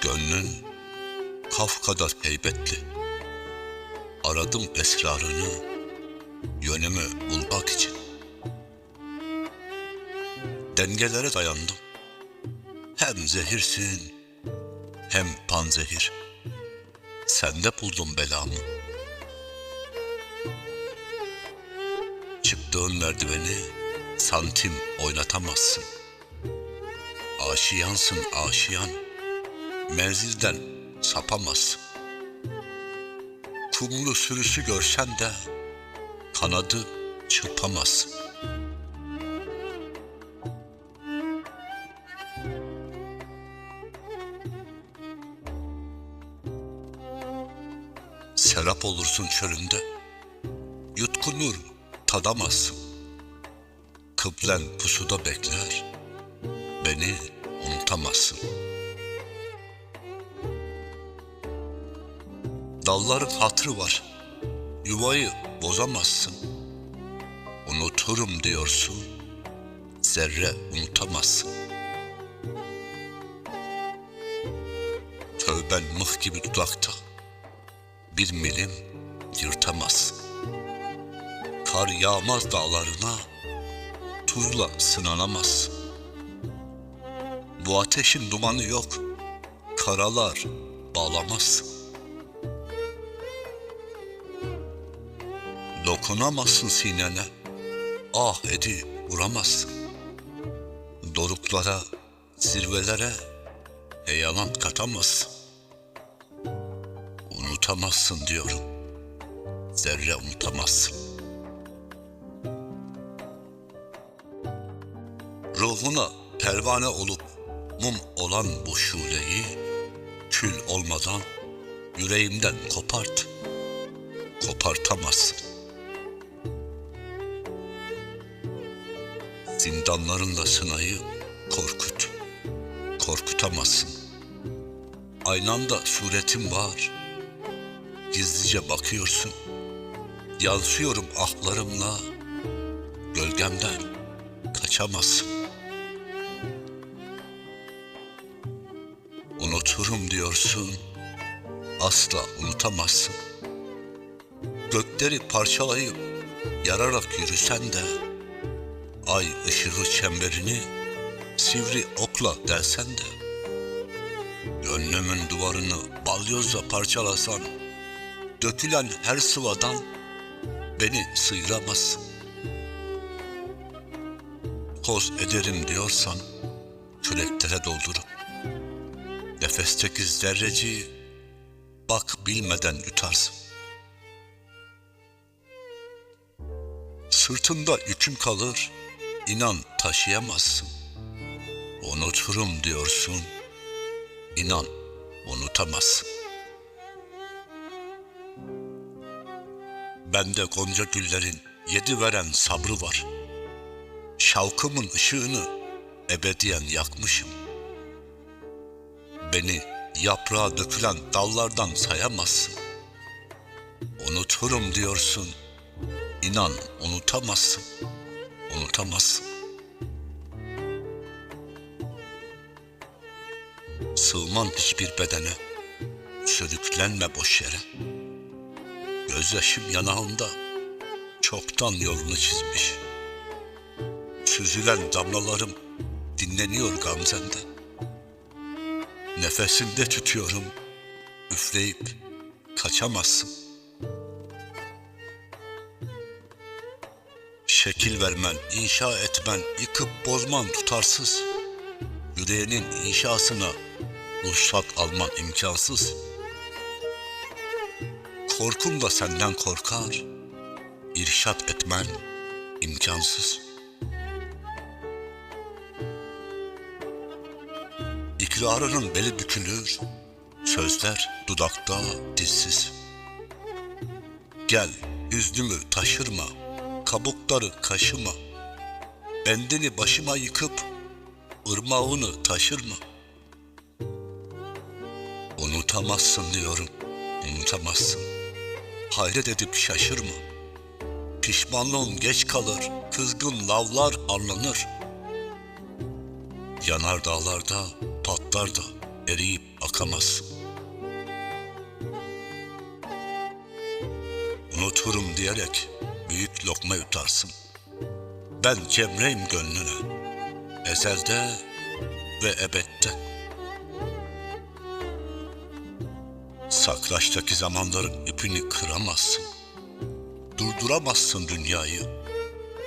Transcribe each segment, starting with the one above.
Gönlün kaf kadar heybetli. Aradım esrarını, yönümü bulmak için. Dengelere dayandım. Hem zehirsin, hem panzehir. Sende buldum belamı. Çıktığın merdiveni santim oynatamazsın. Aşiyansın aşiyan, menzilden sapamazsın. Kumlu sürüsü görsen de kanadı çırpamazsın. Serap olursun çölünde, yutkunur tadamazsın. Kıblen pusuda bekler, beni unutamazsın. Dalların hatrı var, yuvayı bozamazsın. Unuturum diyorsun, zerre unutamazsın. Tövben mıh gibi dudakta, bir milim yırtamazsın. Kar yağmaz dağlarına, tuzla sınanamazsın. Bu ateşin dumanı yok, karalar bağlamazsın. Dokunamazsın sinene, ah edi vuramazsın. Doruklara, zirvelere heyelan katamazsın. Unutamazsın diyorum, zerre unutamazsın. Ruhuna pervane olup mum olan bu şuleyi kül olmadan yüreğimden kopart. Kopartamazsın. Zindanlarında sınayı korkut. Korkutamazsın. Aynanda suretim var. Gizlice bakıyorsun. Yansıyorum ahlarımla. Gölgemden kaçamazsın. Unuturum diyorsun, asla unutamazsın. Gökleri parçalayıp yararak yürüsen de, ay ışığı çemberini sivri okla delsen de, gönlümün duvarını balyozla parçalasan, dökülen her sıvadan beni sıyıramazsın. Koz ederim diyorsan, küreklere doldurup, Nefesteki zerreci bak bilmeden yutarsın. Sırtında yüküm kalır, inan taşıyamazsın. Unuturum diyorsun, inan unutamazsın. Bende gonca güllerin yedi veren sabrı var. Şavkımın ışığını ebediyen yakmışım. Beni yaprağa dökülen dallardan sayamazsın. Unuturum diyorsun. İnan unutamazsın. Unutamazsın. Sığman hiçbir bedene. Sürüklenme boş yere. Gözyaşım yanağında çoktan yolunu çizmiş. Süzülen damlalarım dinleniyor gamzende. Nefesinde tutuyorum, üfleyip kaçamazsın. Şekil vermen, inşa etmen, yıkıp bozman tutarsız. Yüreğinin inşasına ruhsat alman imkansız. Korkum da senden korkar, irşat etmen imkansız.'' İkrarının beli bükülür, sözler dudakta dizsiz. Gel hüznümü taşırma, kabukları kaşıma. Bendini başıma yıkıp ırmağını taşırma. Unutamazsın diyorum, unutamazsın. Hayret edip şaşırma. Pişmanlığın geç kalır, kızgın lavlar anlanır. Yanar dağlarda patlar da eriyip akamazsın. Unuturum diyerek lokma yutarsın. Ben cemreyim gönlüne, ezelde ve ebette. Saklaçtaki zamanların ipini kıramazsın. Durduramazsın dünyayı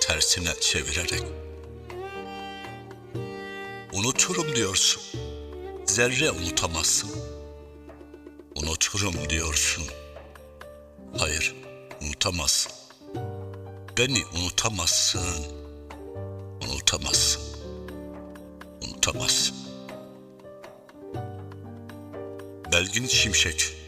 tersine çevirerek. Unuturum diyorsun. Zerre unutamazsın. Unuturum diyorsun. Hayır, unutamazsın. Beni unutamazsın. Unutamazsın. Unutamazsın. Belgin Şimşek